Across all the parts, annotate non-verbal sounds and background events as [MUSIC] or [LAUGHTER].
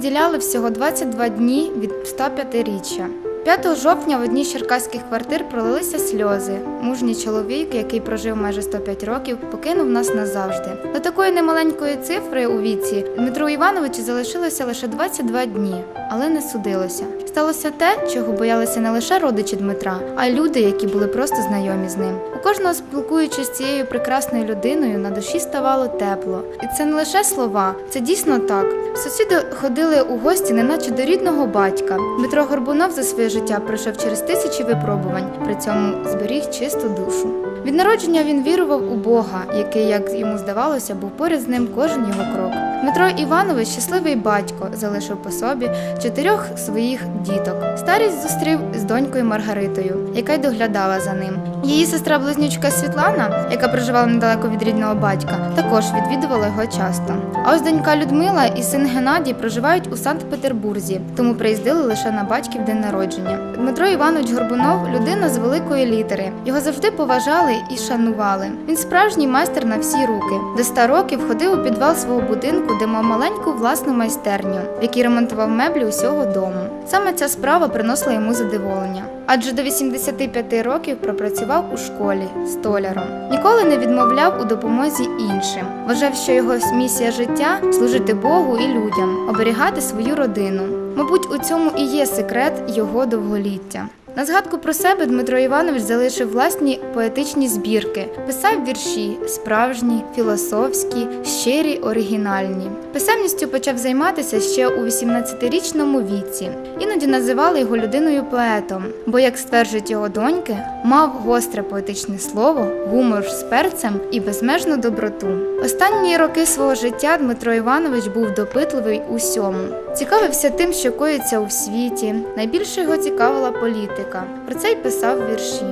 Відділяли всього 22 дні від 105-річчя. 5 жовтня в одній з черкаських квартир пролилися сльози. Мужній чоловік, який прожив майже 105 років, покинув нас назавжди. До такої немаленької цифри у віці Дмитру Івановичу залишилося лише 22 дні, але не судилося. Сталося те, чого боялися не лише родичі Дмитра, а й люди, які були просто знайомі з ним. Кожного спілкуючись з цією прекрасною людиною, на душі ставало тепло. І це не лише слова, це дійсно так. Сусіди ходили у гості, неначе до рідного батька. Дмитро Горбунов за своє життя пройшов через тисячі випробувань, при цьому зберіг чисту душу. Від народження він вірував у Бога, який, як йому здавалося, був поряд з ним кожен його крок. Дмитро Іванович, щасливий батько, залишив по собі чотирьох своїх діток. Старість зустрів з донькою Маргаритою, яка й доглядала за ним. Її сестра-близнючка Світлана, яка проживала недалеко від рідного батька, також відвідувала його часто. А ось донька Людмила і син Геннадій проживають у Санкт-Петербурзі, тому приїздили лише на батьків день народження. Дмитро Іванович Горбунов людина з великої літери. Його завжди поважали і шанували. Він справжній майстер на всі руки. До 100 років ходив у підвал свого будинку, де мав маленьку власну майстерню, в якій ремонтував меблі усього дому. Саме ця справа приносила йому задоволення. Адже до 85 років пропрацював у школі столяром. Ніколи не відмовляв у допомозі іншим. Вважав, що його місія життя служити Богу і людям, оберігати свою родину. Мабуть, у цьому і є секрет його довголіття. На згадку про себе Дмитро Іванович залишив власні поетичні збірки, писав вірші справжні, філософські, щирі, оригінальні. Писемністю почав займатися ще у 18-річному віці. Іноді називали його людиною поетом, бо, як стверджують його доньки, мав гостре поетичне слово, гумор з перцем і безмежну доброту. Останні роки свого життя Дмитро Іванович був допитливий усьому. Цікавився тим, що коїться у світі. Найбільше його цікавила політика. Про це й писав вірші.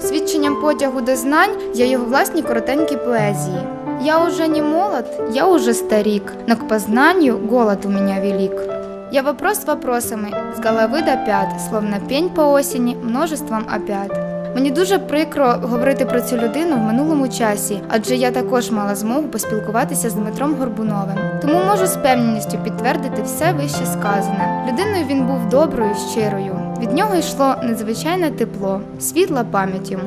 Свідченням потягу до знань є його власні коротенькі поезії. Я уже не молод, я уже старик, но к познанию голод у меня велик. Я вопрос вопросами с головы до пят, словно пень по осені, множеством опят. Мені дуже прикро говорити про цю людину в минулому часі, адже я також мала змогу поспілкуватися з Дмитром Горбуновим. Тому можу з певністю підтвердити все вище сказане. Людиною він був доброю, щирою. Від нього йшло надзвичайне тепло, світла пам'ять йому.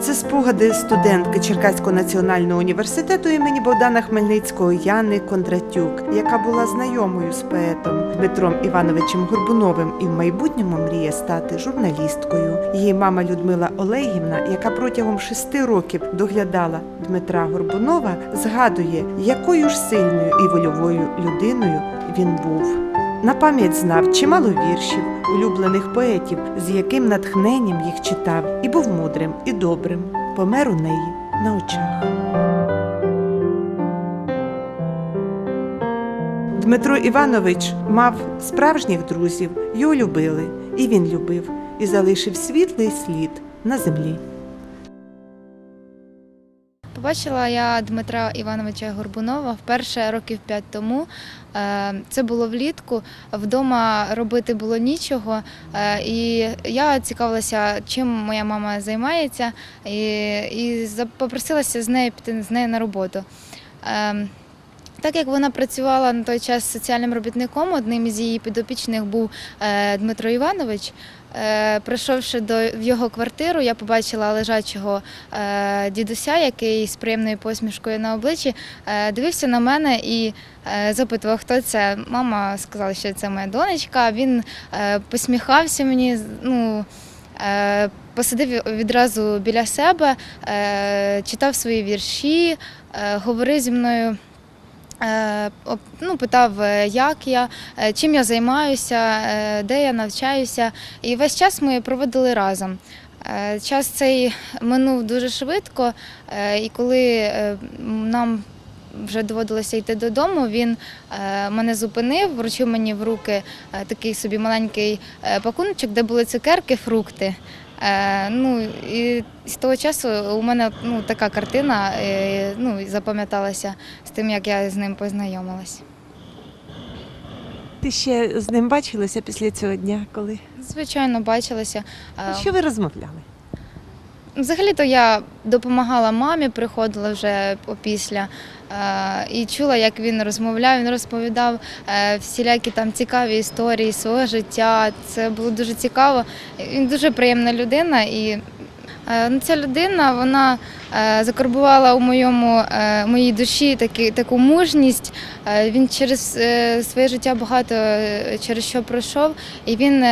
Це спогади студентки Черкаського національного університету імені Богдана Хмельницького Яни Кондратюк, яка була знайомою з поетом Дмитром Івановичем Горбуновим і в майбутньому мріє стати журналісткою. Її мама Людмила Олегівна, яка протягом шести років доглядала Дмитра Горбунова, згадує, якою ж сильною і вольовою людиною він був. На пам'ять знав чимало віршів, улюблених поетів, з яким натхненням їх читав, і був мудрим і добрим. Помер у неї на очах. Дмитро Іванович мав справжніх друзів, його любили, і він любив, і залишив світлий слід на землі. Побачила я Дмитра Івановича Горбунова вперше років п'ять тому. Е, Це було влітку. Вдома робити було нічого. е, І я цікавилася, чим моя мама займається, і, і попросилася з нею піти з нею на роботу. Е, Так як вона працювала на той час соціальним робітником, одним із її підопічних був Дмитро Іванович. Е, Прийшовши до в його квартиру, я побачила лежачого е, дідуся, який з приємною посмішкою на обличчі е, дивився на мене і запитував, хто це. Мама сказала, що це моя донечка. Він посміхався мені. Ну, Посадив відразу біля себе, читав свої вірші, говорив зі мною. Е, Ну, питав, е, як я, е, чим я займаюся, де я навчаюся. І весь час ми проводили разом. Час цей минув дуже швидко, і коли нам вже доводилося йти додому, він мене зупинив, вручив мені в руки такий собі маленький пакуночок, де були цукерки, фрукти. Е, Ну і з того часу у мене ну, така картина е, ну, запам'яталася з тим, як я з ним познайомилась. Ти ще з ним бачилася після цього дня, коли Звичайно, бачилася. Е, що ви розмовляли? Взагалі-то я допомагала мамі, приходила вже опісля е, і чула, як він розмовляв. Він розповідав е, всілякі там цікаві історії свого життя. Це було дуже цікаво. Він дуже приємна людина і. е, ну, Ця людина вона закарбувала у моєму моїй душі такі, таку мужність. Він через своє життя багато через що пройшов, і він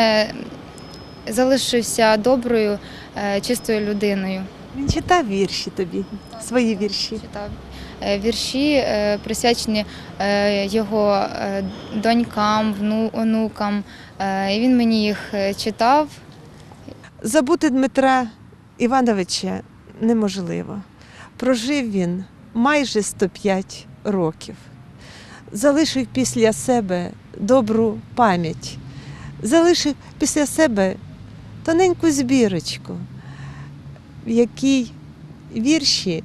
залишився доброю, чистою людиною. Він читав вірші тобі, свої вірші. Читав е, вірші, е, присвячені е, його е, донькам, онукам. Е, І він мені їх е, читав. Забути Дмитра Івановича неможливо. Прожив він майже 105 років. Залишив після себе добру пам'ять, залишив після себе тоненьку збірочку, в якій вірші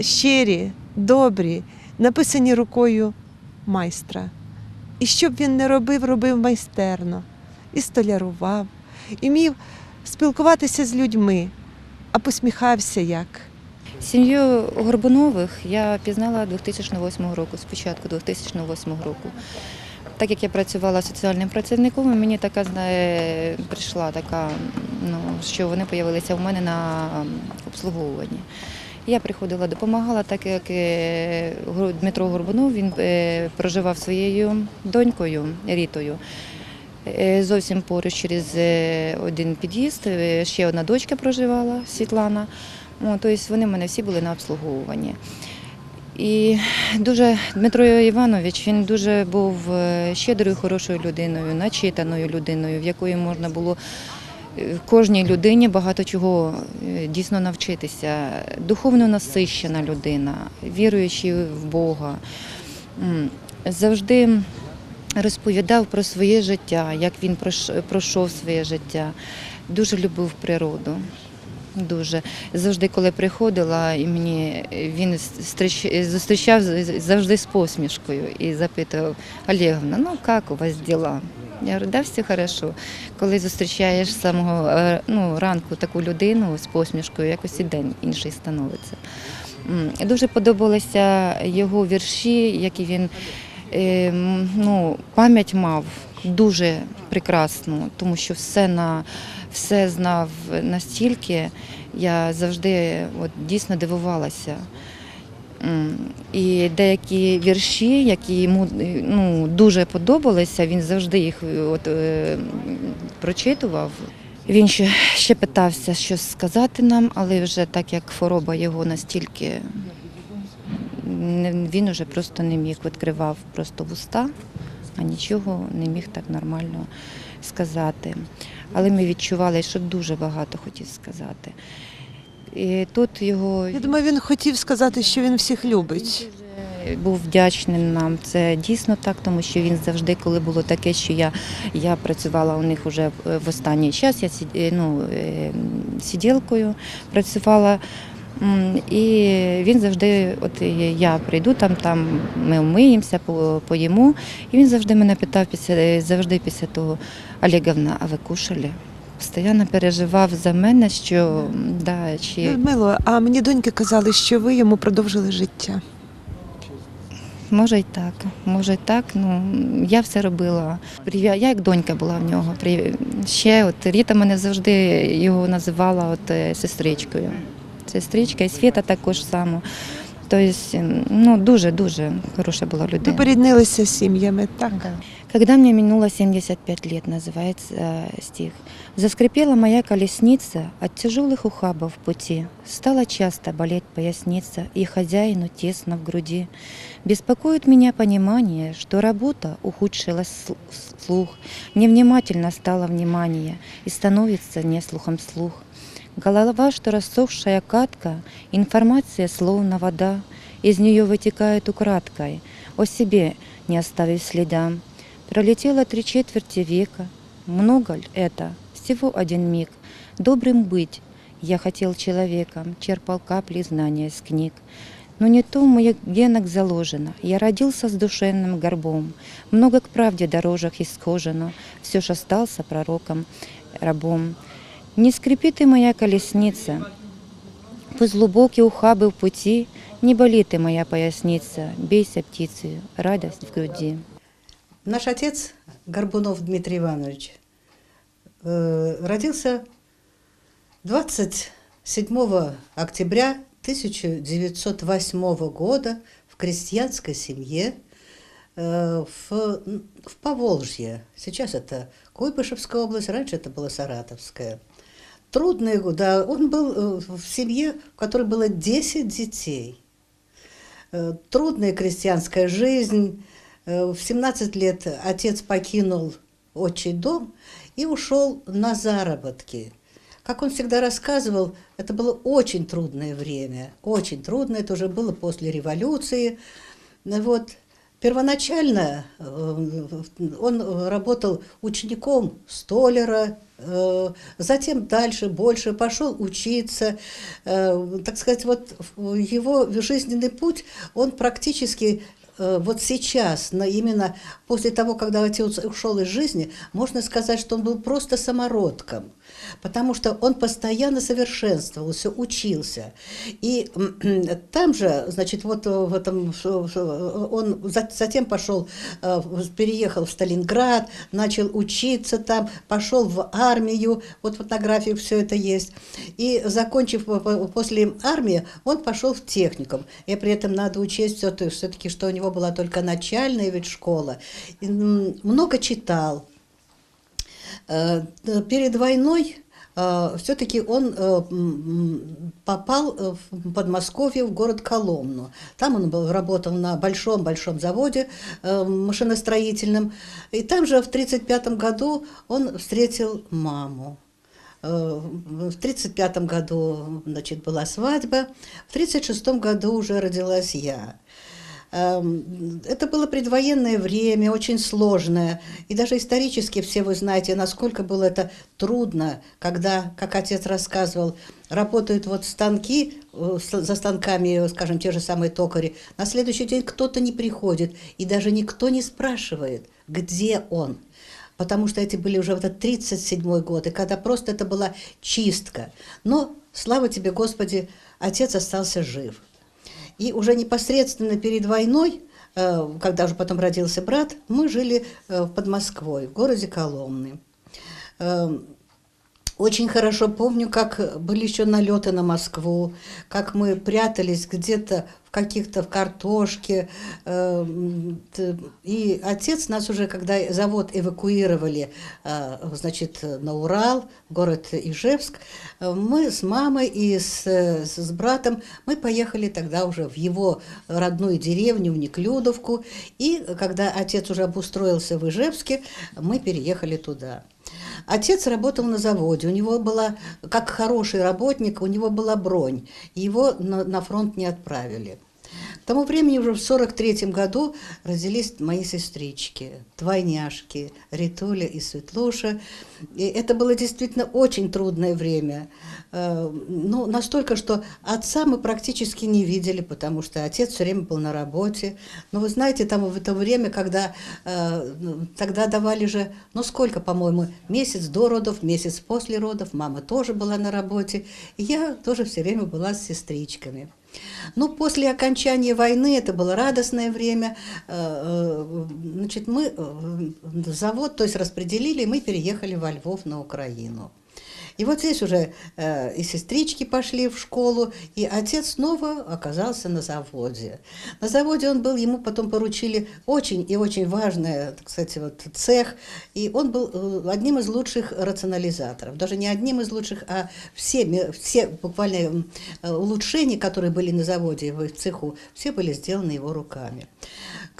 щирі, добрі, написані рукою майстра. І що б він не робив, робив майстерно, і столярував, і мів спілкуватися з людьми, а посміхався як. Сім'ю Горбунових я пізнала 2008 року, спочатку 2008 року. Так як я працювала соціальним працівником, мені така прийшла така, ну, що вони з'явилися в мене на обслуговуванні. Я приходила, допомагала, так як е, Дмитро Горбунов він е, проживав своєю донькою Рітою. Е, Зовсім поруч через один під'їзд. Ще одна дочка проживала, Світлана. Тобто вони в мене всі були на обслуговуванні. І дуже Дмитро Іванович він дуже був е, щедрою, хорошою людиною, начитаною людиною, в якої можна було е, кожній людині багато чого е, дійсно навчитися. Духовно насищена людина, віруючий в Бога. Завжди розповідав про своє життя, як він пройшов своє життя. Дуже любив природу. Дуже завжди, коли приходила, і мені він зустрічав завжди з посмішкою і запитував Олеговна, ну як у вас діла? Я говорю, да, все хорошо. Коли зустрічаєш з самого е, ну, ранку таку людину з посмішкою, якось і день інший становиться. Дуже подобалися його вірші, які він е, ну, пам'ять мав дуже прекрасну, тому що все на все знав настільки, я завжди от, дійсно дивувалася. І деякі вірші, які йому ну, дуже подобалися, він завжди їх от, е, прочитував. Він ще, ще питався щось сказати нам, але вже так як хвороба його настільки він вже просто не міг, відкривав просто вуста, а нічого не міг так нормально сказати. Але ми відчували, що дуже багато хотів сказати. І тут його Я думаю, він хотів сказати, що він всіх любить. був вдячним нам. Це дійсно так, тому що він завжди, коли було таке, що я, я працювала у них вже е, в останній час, я е, ну, е, сиділкою працювала. І він завжди, от я прийду там, там ми вмиємося, по- поїмо. І він завжди мене питав після завжди після того, Олеговна, а ви кушали? Постійно переживав за мене, що да, чи Людмило, а мені доньки казали, що ви йому продовжили життя. Може й так, може й так. Ну я все робила. Я як донька була в нього. Ще от Ріта мене завжди його називала от е, сестричкою. Сестричка і Світа також само. Тобто, ну дуже дуже хороша була Ви людина. поріднилися з сім'ями, так? Да. Когда мне минуло 75 лет, называется э, стих. Заскрипела моя колесница от тяжелых ухабов в пути. Стала часто болеть поясница, и хозяину тесно в груди. Беспокоит меня понимание, что работа ухудшила сл- слух. Невнимательно стало внимание, и становится неслухом слух. Голова, что рассохшая катка, информация словно вода, из нее вытекает украдкой, о себе не оставив следа. Пролетело три четверти века, много ль это? Всего один миг. Добрым быть я хотел человеком, черпал капли знания из книг. Но не то в моих генах заложено. Я родился с душевным горбом. Много к правде дорожек исхожено. Все ж остался пророком, рабом. Не скрипит и моя колесница, Пусть глубокие ухабы в пути, не болит ты моя поясница, бейся птицею, радость в груди. Наш отец Горбунов Дмитрий Иванович э, родился 27 октября 1908 года в крестьянской семье э, в, в Поволжье. Сейчас это Куйбышевская область, раньше это была Саратовская. Трудные годы. Он был э, в семье, в которой было 10 детей. Э, Трудная крестьянская жизнь. Э, В 17 лет отец покинул отчий дом и ушел на заработки. Как он всегда рассказывал, это было очень трудное время, очень трудно, это уже было после революции. Вот. Первоначально э, он работал учеником столяра, э, затем дальше, больше, пошел учиться. Э, Так сказать, вот его жизненный путь, он практически вот сейчас, но именно после того, когда отец ушел из жизни, можно сказать, что он был просто самородком, потому что он постоянно совершенствовался, учился. И там же, значит, вот в этом, он за- затем пошел, э, переехал в Сталинград, начал учиться там, пошел в армию, вот фотографии все это есть. И закончив по- по- после армии, он пошел в техникум. И при этом надо учесть все-таки, что у него была только начальная ведь школа. И, много читал. Э, Перед войной все-таки он э, м, попал э, в Подмосковье, в город Коломну. Там он был, работал на большом-большом заводе э, машиностроительном. И там же в 1935 году он встретил маму. Э, В 1935 году значит, была свадьба, в 1936 году уже родилась я. Эм, Это было предвоенное время, очень сложное. И даже исторически все вы знаете, насколько было это трудно, когда, как отец рассказывал, работают вот станки, э, за станками, скажем, те же самые токари. На следующий день кто-то не приходит, и даже никто не спрашивает, где он. Потому что эти были уже вот этот 37 год, и когда просто это была чистка. Но, слава тебе, Господи, отец остался жив. И уже непосредственно перед войной, э, когда уже потом родился брат, мы жили э, под Москвой, в городе Коломны. Очень хорошо помню, как были еще налеты на Москву, как мы прятались где-то в каких-то в картошке. э, м, т- И отец нас уже, когда завод эвакуировали, э, значит, на Урал, город Ижевск, мы с мамой и с с братом, мы поехали тогда уже в его родную деревню, в Неклюдовку. И когда отец уже обустроился в Ижевске, мы переехали туда. Отец работал на заводе, у него была, как хороший работник, у него была бронь, его на, на фронт не отправили. Тому времени уже в 43 году родились мои сестрички, двойняшки, Ритуля и Светлуша. И это было действительно очень трудное время. Э, Ну, настолько, что отца мы практически не видели, потому что отец все время был на работе. Но вы знаете, там в это время, когда э, ну, тогда давали же, ну сколько, по-моему, месяц до родов, месяц после родов, мама тоже была на работе, и я тоже все время была с сестричками. Ну, после окончания войны, это было радостное время, э, э, значит, мы э, завод, то есть распределили, и мы переехали во Львов на Украину. И вот здесь уже э, и сестрички пошли в школу, и отец снова оказался на заводе. На заводе он был, ему потом поручили очень и очень важный, сказать, вот цех, и он был э, одним из лучших рационализаторов. Даже не одним из лучших, а всеми, все буквально улучшения, которые были на заводе, в цеху, все были сделаны его руками.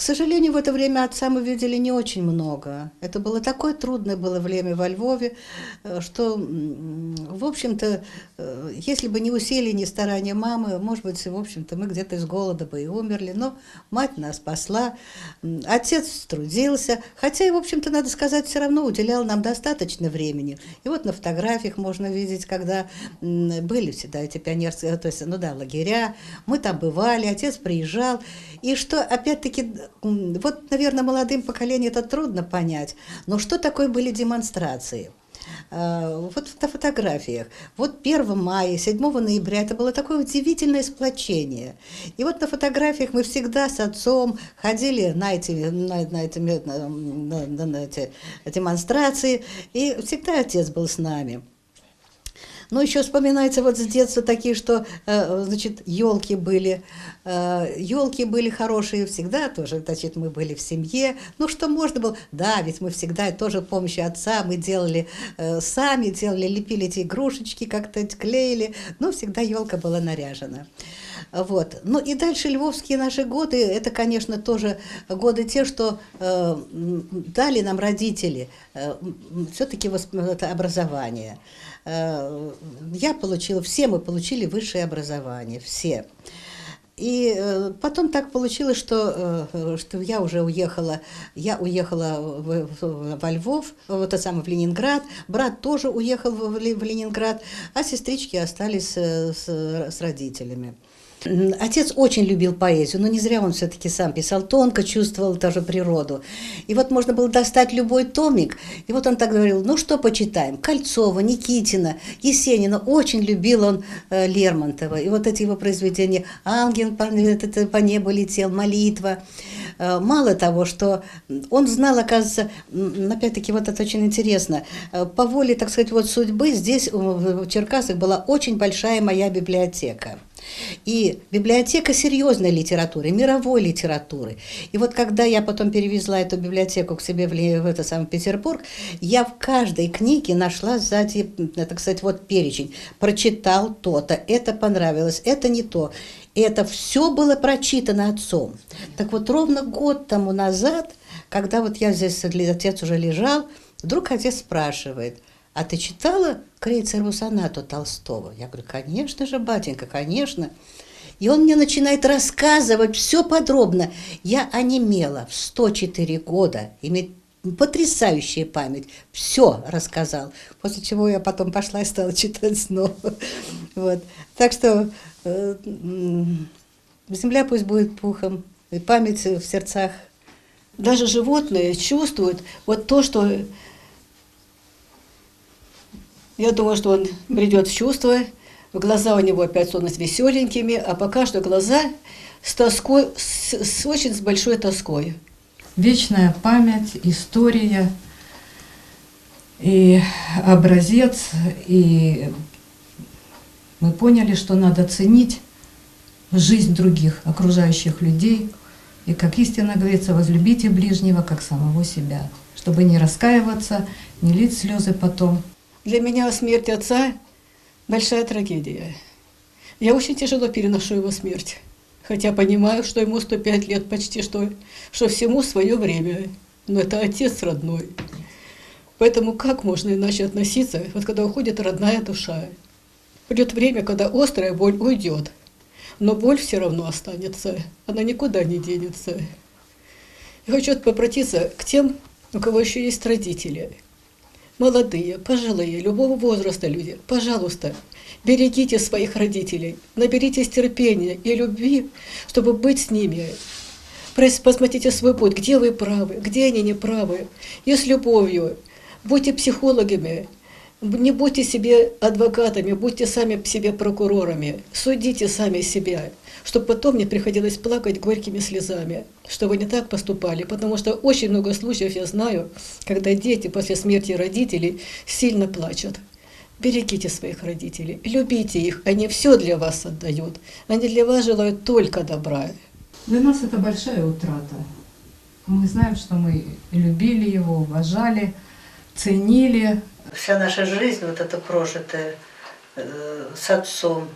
К сожалению, в это время отца мы видели не очень много. Это было такое трудное было время во Львове, э, что, в общем-то, э, если бы не усилия, не старания мамы, может быть, в общем-то, мы где-то из голода бы и умерли. Но мать нас спасла, отец трудился, хотя и, в общем-то, надо сказать, все равно уделял нам достаточно времени. И вот на фотографиях можно видеть, когда были всегда эти пионерские, то есть, ну да, лагеря, мы там бывали, отец приезжал. И что, опять-таки, вот, наверное, молодым поколением это трудно понять, но что такое были демонстрации? Э, Вот на фотографиях. Вот 1 мая, 7 ноября это было такое удивительное сплочение. И вот на фотографиях мы всегда с отцом ходили на эти, на, на эти, на- на- на- на эти демонстрации, и всегда отец был с нами. Ну, еще вспоминается вот с детства такие, что, э, значит, елки были, елки были хорошие всегда тоже, значит, мы были в семье. Ну, что можно было? Да, ведь мы всегда тоже с помощью отца мы делали э, сами, делали, лепили эти игрушечки, как-то клеили, но всегда елка была наряжена. Вот. Ну и дальше львовские наши годы, это, конечно, тоже годы те, что э, дали нам родители все-таки образование. Э, я получила, все мы получили высшее образование, все. И э, потом так получилось, что, э, что я уже уехала, я уехала в, в- во Львов, в это самое, в Ленинград, брат тоже уехал в, в Ленинград, а сестрички остались э, с, с родителями. Отец очень любил поэзию, но не зря он все-таки сам писал, тонко чувствовал даже природу. И вот можно было достать любой томик, и вот он так говорил, ну что почитаем? Кольцова, Никитина, Есенина. Очень любил он э, Лермонтова. И вот эти его произведения «Ангел по, это- по небу летел», «Молитва». Э, Мало того, что он знал, оказывается, опять-таки вот это очень интересно, э, по воле, так сказать, вот судьбы здесь э, в Черкасах была очень большая моя библиотека. И библиотека серьезной литературы, мировой литературы. И вот когда я потом перевезла эту библиотеку к себе в, в это самый Петербург, я в каждой книге нашла сзади, так сказать, вот перечень. Прочитал то-то, это понравилось, это не то. И это все было прочитано отцом. Так вот, ровно год тому назад, когда вот я здесь, отец уже лежал, вдруг отец спрашивает – а ты читала Крейцерову сонату Толстого? Я говорю, конечно же, батенька, конечно. И он мне начинает рассказывать все подробно. Я онемела в 104 года, имеет потрясающая память, все рассказал. После чего я потом пошла и стала читать снова. [LAUGHS] Вот. Так что э, земля пусть будет пухом, и память в сердцах Даже животные чувствуют вот то, что я думаю, что он придет в чувство, глаза у него опять станут веселенькими, а пока что глаза с тоской, с, с очень с большой тоской. вечная память, история и образец. И мы поняли, что надо ценить жизнь других, окружающих людей. И, как истинно говорится, возлюбите ближнего, как самого себя, чтобы не раскаиваться, не лить слезы потом. Для меня смерть отца – большая трагедия. Я очень тяжело переношу его смерть, хотя понимаю, что ему 105 лет почти, что, что всему свое время. Но это отец родной. Поэтому как можно иначе относиться, вот когда уходит родная душа? Придет время, когда острая боль уйдет, но боль все равно останется, она никуда не денется. Я хочу обратиться к тем, у кого еще есть родители – Молодые, пожилые, любого возраста люди, пожалуйста, берегите своих родителей, наберитесь терпения и любви, чтобы быть с ними. Посмотрите свой путь, где вы правы, где они не правы. И с любовью. Будьте психологами, не будьте себе адвокатами, будьте сами себе прокурорами. Судите сами себя, чтобы потом не приходилось плакать горькими слезами, что вы не так поступали. Потому что очень много случаев я знаю, когда дети после смерти родителей сильно плачут. Берегите своих родителей, любите их, они все для вас отдают. Они для вас желают только добра. Для нас это большая утрата. Мы знаем, что мы любили его, уважали, ценили, вся наша жизнь вот эта прожитая э, с отцом,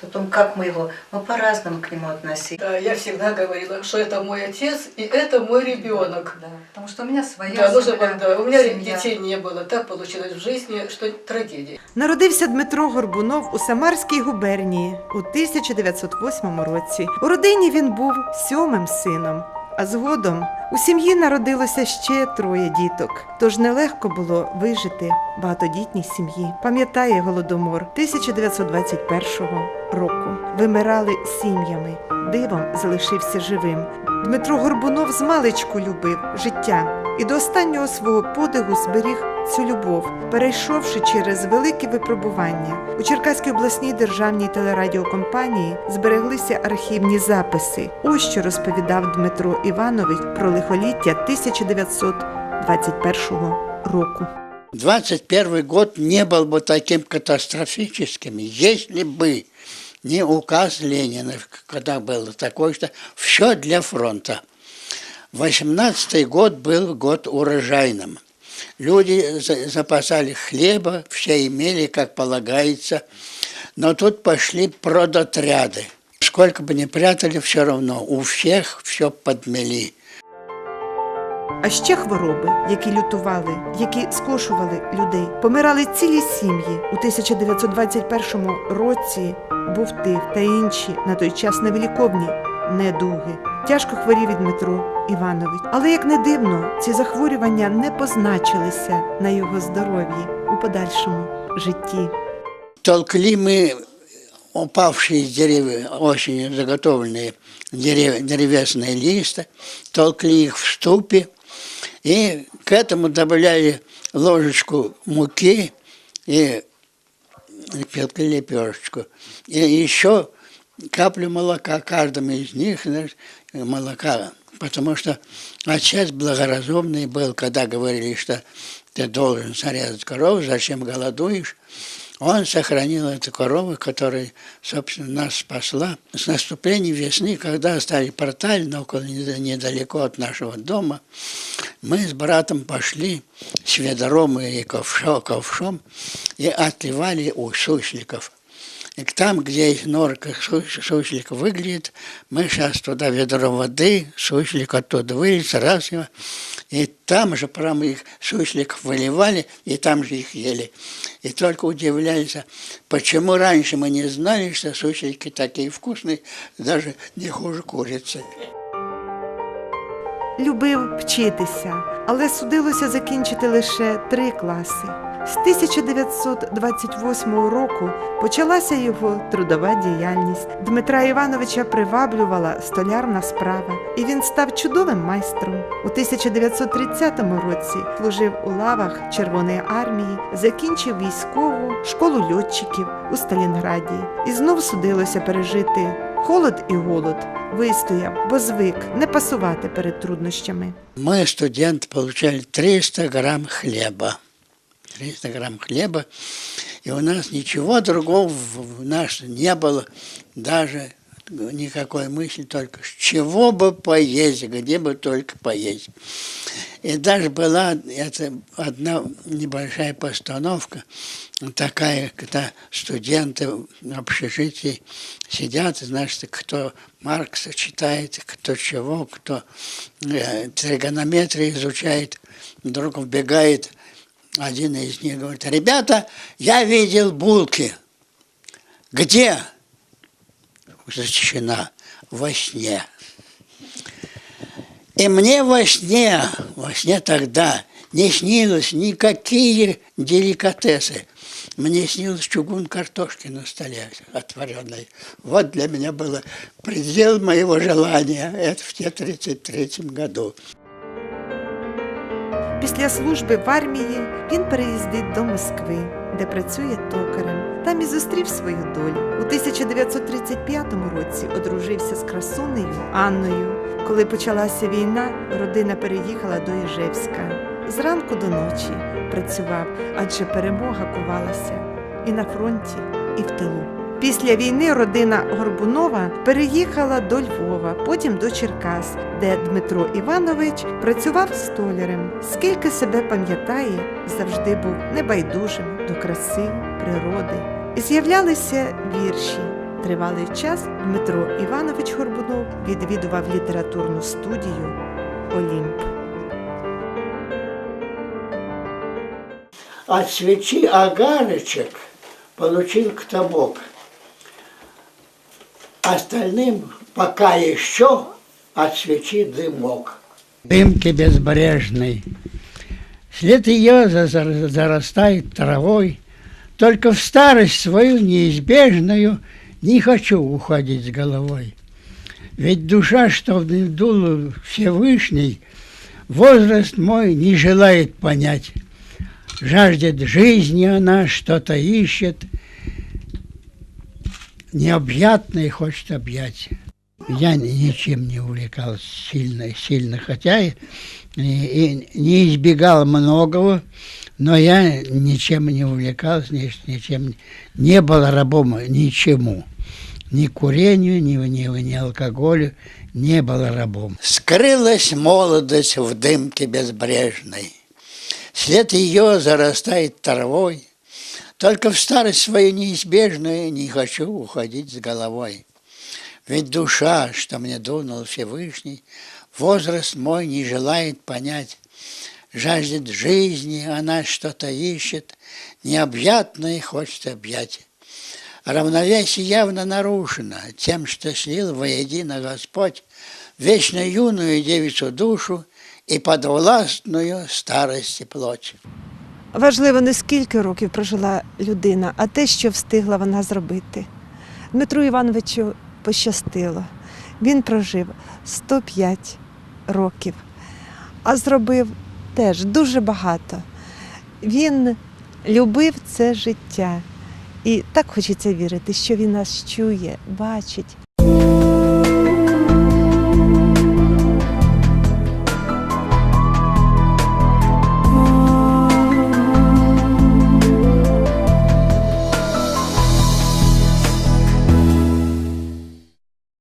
потом как мы его, мы по-разному к нему относились. Да, я всегда говорила, что это мой отец и это мой ребенок. Да, потому что у меня своя Да, нужно семья, было- да, у меня семья. детей не было. Так получилось в жизни, что трагедия. Народився Дмитро Горбунов у Самарській губернії у 1908 році. У родині він був сьомим сином. А згодом у сім'ї народилося ще троє діток. Тож нелегко було вижити багатодітній сім'ї. Пам'ятає голодомор 1921 року. Вимирали сім'ями. Дивом залишився живим. Дмитро Горбунов змалечку любив життя і до останнього свого подиху зберіг цю любов, перейшовши через великі випробування. У Черкаській обласній державній телерадіокомпанії збереглися архівні записи. Ось що розповідав Дмитро Іванович про лихоліття 1921 року. 21 год не был бы таким катастрофическим, если бы не указ Ленина, когда было такое, что все для фронта. 18 год был год урожайным. Люди за- запасали хлеба, все имели, как полагается, но тут пошли продотряды. Сколько бы ни прятали, все равно у всех все подмели. А ще хвороби, які лютували, які скошували людей. Помирали цілі сім'ї. У 1921 році був тиф та інші на той час невиліковні недуги. Тяжко хворів і Дмитро Іванович. Але як не дивно, ці захворювання не позначилися на його здоров'ї у подальшому житті. толкли мы упавшие с деревьев, осенью заготовленные дерев- древесные листы, толкли их в ступе и к этому добавляли ложечку муки и пилкой лепешечку. И еще каплю молока каждому из них, знаешь, молока, потому что отец благоразумный был, когда говорили, что ты должен зарезать корову, зачем голодуешь, он сохранил эту корову, которая, собственно, нас спасла. С наступлением весны, когда стали порталь, но около нед- недалеко от нашего дома, мы с братом пошли с ведром и ковшо- ковшом и отливали у сусликов. И там, где есть норка сус- суслик выглядит, мы сейчас туда ведро воды, суслик оттуда вылез, раз его, и там же прямо их сусликов выливали, и там же их ели. И только удивлялись, почему раньше мы не знали, что суслики такие вкусные, даже не хуже курицы. Любив вчитися, але судилося закінчити лише три класи. З 1928 року почалася його трудова діяльність. Дмитра Івановича приваблювала столярна справа, і він став чудовим майстром. У 1930 році служив у лавах Червоної армії, закінчив військову школу льотчиків у Сталінграді і знов судилося пережити холод і голод. Вистояв, бо звик не пасувати перед труднощами. Мы, студенты, получали 300 грамм хлеба. 300 грамм хлеба. И у нас ничего другого в в нас не было, даже Никакой мысли, только чего бы поесть, где бы только поесть. И даже была это одна небольшая постановка, такая, когда студенты в общежитии сидят, значит, кто Маркса читает, кто чего, кто э, тригонометрию изучает, вдруг вбегает один из них, говорит, ребята, я видел булки. Где? Защищена во сне. И мне во сне, во сне тогда не снилось никакие деликатесы. Мне снилось чугун картошки на столе отваренной. Вот для меня было предел моего желания. Это в 1933 году. Після служби в армії він переїздить до Москви, де працює токарем. Там і зустрів свою долю. У 1935 році одружився з красунею Анною. Коли почалася війна, родина переїхала до Іжевська. Зранку до ночі працював, адже перемога кувалася і на фронті, і в тилу. Після війни родина Горбунова переїхала до Львова, потім до Черкас, де Дмитро Іванович працював столярем. Скільки себе пам'ятає, завжди був небайдужим до краси, природи. І з'являлися вірші. Тривалий час Дмитро Іванович Горбунов відвідував літературну студію Олімп. От свечи агарочек получил ктабок. Остальным пока еще от свечи дымок. Дымки безбрежной. След ее за- за- зарастает травой. Только в старость свою неизбежную не хочу уходить с головой. Ведь душа, что вдул Всевышний, возраст мой не желает понять. Жаждет жизни она, что-то ищет, необъятное хочет объять. Я ни- ничем не увлекался сильно, сильно, хотя и, и не избегал многого, но я ничем не увлекался, ни- ничем не был рабом ничему. Ни курению, ни, ни, ни алкоголю не был рабом. Скрылась молодость в дымке безбрежной. След ее зарастает травой. Только в старость свою неизбежную не хочу уходить с головой. Ведь душа, что мне дунул Всевышний, возраст мой не желает понять. Жаждет жизни, она что-то ищет, необъятное хочет объять. Равновесие явно нарушено тем, что слил воедино Господь вечно юную девицу душу и подвластную старости плоть. Важливо не скільки років прожила людина, а те, що встигла вона зробити. Дмитру Івановичу пощастило. Він прожив 105 років, а зробив теж дуже багато. Він любив це життя. І так хочеться вірити, що він нас чує, бачить